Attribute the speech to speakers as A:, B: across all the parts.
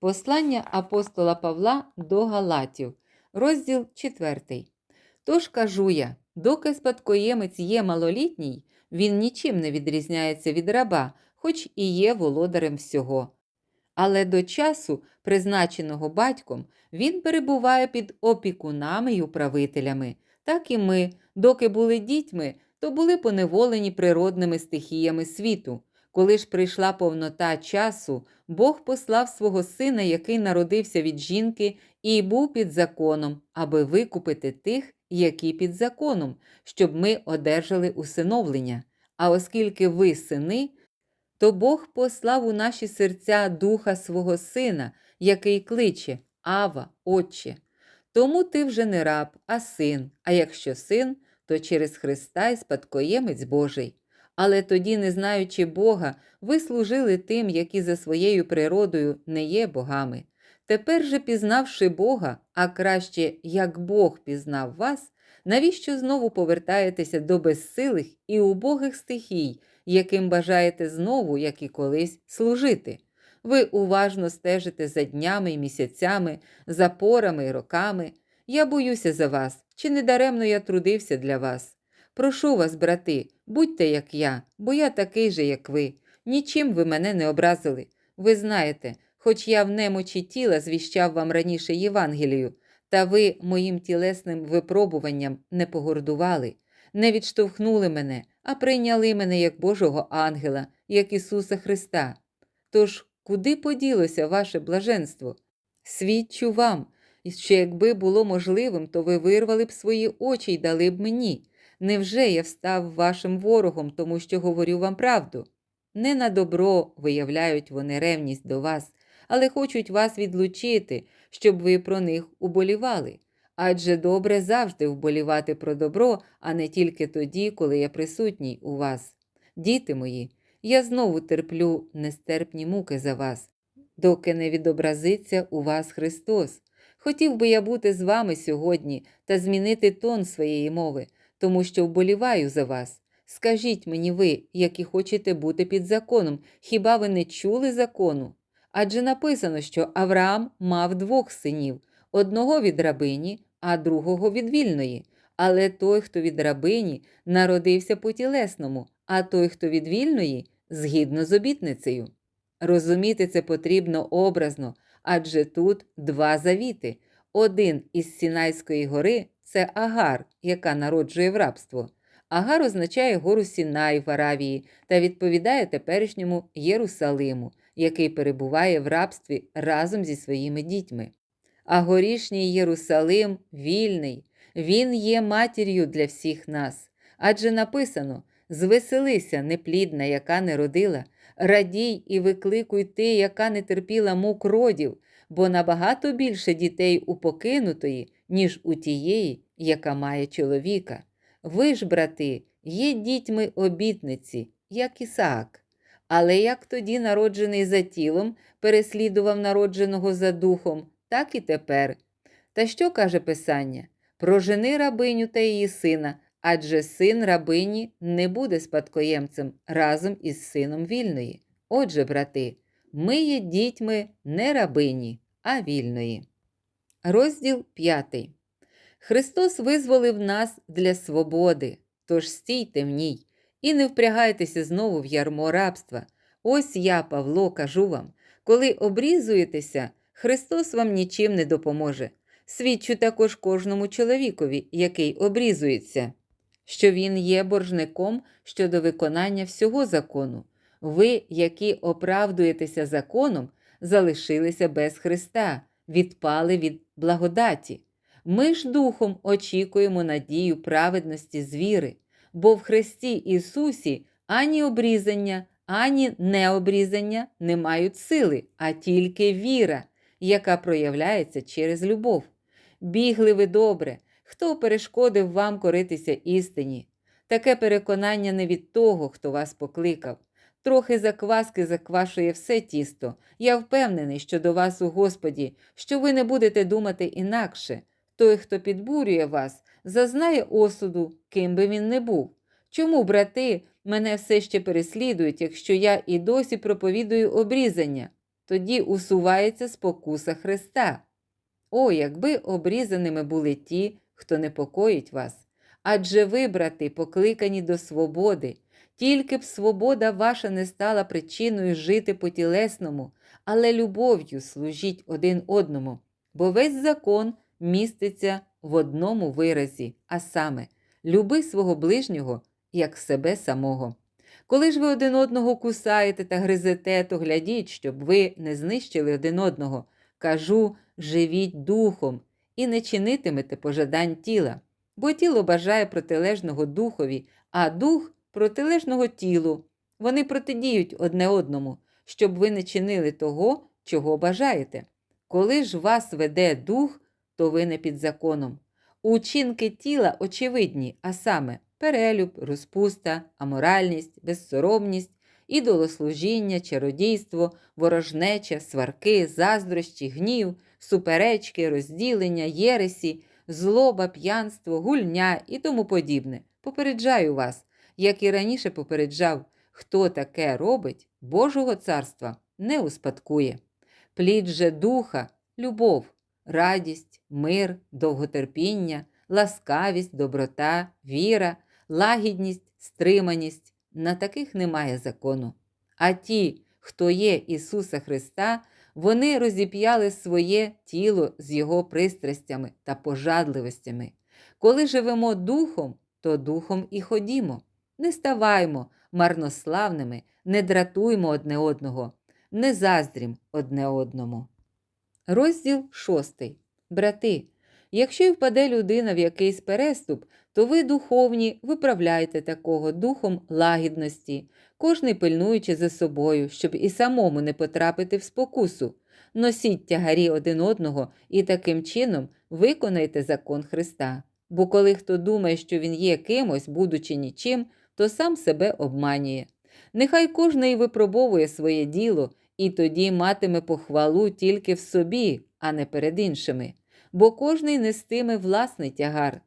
A: Послання апостола Павла до Галатів, розділ 4. Тож кажу я, доки спадкоємець є малолітній, він нічим не відрізняється від раба, хоч і є володарем всього. Але до часу, призначеного батьком, він перебуває під опікунами й управителями. Так і ми, доки були дітьми, то були поневолені природними стихіями світу. Коли ж прийшла повнота часу, Бог послав свого сина, який народився від жінки, і був під законом, аби викупити тих, які під законом, щоб ми одержали усиновлення. А оскільки ви сини, то Бог послав у наші серця духа свого сина, який кличе Ава, Отче. Тому ти вже не раб, а син, а якщо син, то через Христа й спадкоємець Божий. Але тоді, не знаючи Бога, ви служили тим, які за своєю природою не є богами. Тепер же, пізнавши Бога, а краще, як Бог пізнав вас, навіщо знову повертаєтеся до безсилих і убогих стихій, яким бажаєте знову, як і колись, служити? Ви уважно стежите за днями й місяцями, за порами й роками. Я боюся за вас, чи не даремно я трудився для вас. Прошу вас, брати, будьте як я, бо я такий же, як ви. Нічим ви мене не образили. Ви знаєте, хоч я в немочі тіла звіщав вам раніше Євангелію, та ви моїм тілесним випробуванням не погордували, не відштовхнули мене, а прийняли мене як Божого ангела, як Ісуса Христа. Тож, куди поділося ваше блаженство? Свідчу вам, що якби було можливим, то ви вирвали б свої очі й дали б мені. Невже я встав вашим ворогом, тому що говорю вам правду? Не на добро виявляють вони ревність до вас, але хочуть вас відлучити, щоб ви про них уболівали. Адже добре завжди вболівати про добро, а не тільки тоді, коли я присутній у вас. Діти мої, я знову терплю нестерпні муки за вас, доки не відобразиться у вас Христос. Хотів би я бути з вами сьогодні та змінити тон своєї мови, тому що вболіваю за вас. Скажіть мені ви, які хочете бути під законом, хіба ви не чули закону? Адже написано, що Авраам мав двох синів одного від рабині, а другого від вільної. Але той, хто від рабині, народився по тілесному, а той, хто від вільної, згідно з обітницею. Розуміти це потрібно образно, адже тут два завіти. Один із Сінайської гори це Агар, яка народжує в рабство. Агар означає гору Сінай в Аравії та відповідає теперішньому Єрусалиму, який перебуває в рабстві разом зі своїми дітьми. А горішній Єрусалим вільний, він є матір'ю для всіх нас. Адже написано: звеселися, неплідна, яка не родила, радій і викликуй ти, яка не терпіла мук родів, бо набагато більше дітей у покинутої, ніж у тієї, яка має чоловіка. Ви ж, брати, є дітьми обітниці, як Ісаак. Але як тоді народжений за тілом переслідував народженого за духом, так і тепер. Та що каже Писання? Прожени рабиню та її сина, адже син рабині не буде спадкоємцем разом із сином вільної. Отже, брати, ми є дітьми не рабині, а вільної. Розділ 5. Христос визволив нас для свободи, тож стійте в ній і не впрягайтеся знову в ярмо рабства. Ось я, Павло, кажу вам, коли обрізуєтеся, Христос вам нічим не допоможе. Свідчу також кожному чоловікові, який обрізується, що він є боржником щодо виконання всього закону. Ви, які оправдуєтеся законом, залишилися без Христа, відпали від благодаті. Ми ж духом очікуємо надію праведності з віри, бо в Христі Ісусі ані обрізання, ані необрізання не мають сили, а тільки віра, яка проявляється через любов. Бігли ви добре, хто перешкодив вам коритися істині? Таке переконання не від того, хто вас покликав. Трохи закваски заквашує все тісто. Я впевнений, що до вас у Господі, що ви не будете думати інакше. Той, хто підбурює вас, зазнає осуду, ким би він не був. Чому, брати, мене все ще переслідують, якщо я і досі проповідую обрізання? тоді усувається спокуса Христа. О, якби обрізаними були ті, хто непокоїть вас. Адже ви, брати, покликані до свободи, тільки б свобода ваша не стала причиною жити по тілесному, але любов'ю служіть один одному, бо весь закон міститься в одному виразі, а саме люби свого ближнього як себе самого. Коли ж ви один одного кусаєте та гризете, то глядіть, щоб ви не знищили один одного. Кажу, живіть духом і не чинитимете пожадань тіла, бо тіло бажає протилежного духові, а дух протилежного тілу. Вони протидіють одне одному, щоб ви не чинили того, чого бажаєте. Коли ж вас веде дух, то ви не під законом. Учинки тіла очевидні, а саме перелюб, розпуста, аморальність, безсоромність, ідолослужіння, чародійство, ворожнеча, сварки, заздрощі, гнів, суперечки, розділення, єресі, злоба, п'янство, гульня і тому подібне. Попереджаю вас, як і раніше попереджав, хто таке робить, Божого царства не успадкує. Плід же духа, любов, радість, мир, довготерпіння, ласкавість, доброта, віра, лагідність, стриманість. На таких немає закону. А ті, хто є Ісуса Христа, вони розіп'яли своє тіло з Його пристрастями та пожадливостями. Коли живемо духом, то духом і ходімо. Не ставаймо марнославними, не дратуймо одне одного, не заздрім одне одному. Розділ 6. Брати, якщо й впаде людина в якийсь переступ, то ви, духовні, виправляйте такого духом лагідності, кожний пильнуючи за собою, щоб і самому не потрапити в спокусу. Носіть тягарі один одного і таким чином виконайте закон Христа. Бо коли хто думає, що він є кимось, будучи нічим, то сам себе обманює. Нехай кожний випробовує своє діло і тоді матиме похвалу тільки в собі, а не перед іншими, бо кожний нестиме власний тягар.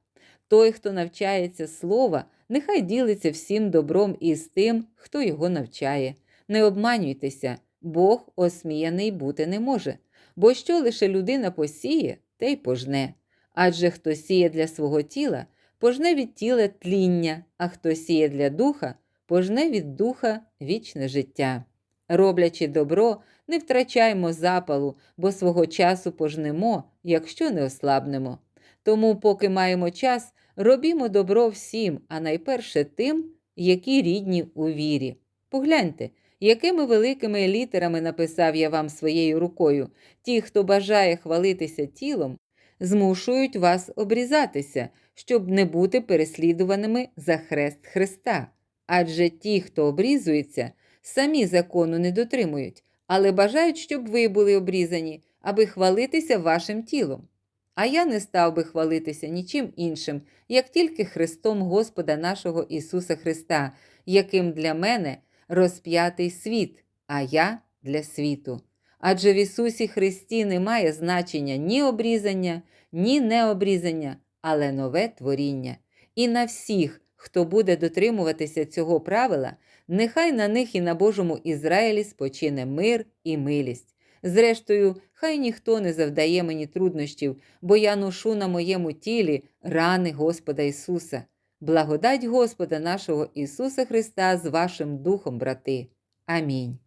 A: Той, хто навчається слова, нехай ділиться всім добром із тим, хто його навчає. Не обманюйтеся, Бог осміяний бути не може, бо що лише людина посіє, те й пожне. Адже хто сіє для свого тіла, пожне від тіла тління, а хто сіє для духа, пожне від духа вічне життя. Роблячи добро, не втрачаймо запалу, бо свого часу пожнемо, якщо не ослабнемо. Тому, поки маємо час, робімо добро всім, а найперше тим, які рідні у вірі. Погляньте, якими великими літерами написав я вам своєю рукою. Ті, хто бажає хвалитися тілом, змушують вас обрізатися, щоб не бути переслідуваними за хрест Христа. Адже ті, хто обрізується, самі закону не дотримують, але бажають, щоб ви були обрізані, аби хвалитися вашим тілом. А я не став би хвалитися нічим іншим, як тільки Христом Господа нашого Ісуса Христа, яким для мене розп'ятий світ, а я для світу. Адже в Ісусі Христі немає значення ні обрізання, ні необрізання, але нове творіння. І на всіх, хто буде дотримуватися цього правила, нехай на них і на Божому Ізраїлі спочине мир і милість. Зрештою, хай ніхто не завдає мені труднощів, бо я ношу на моєму тілі рани Господа Ісуса. Благодать Господа нашого Ісуса Христа з вашим духом, брати. Амінь.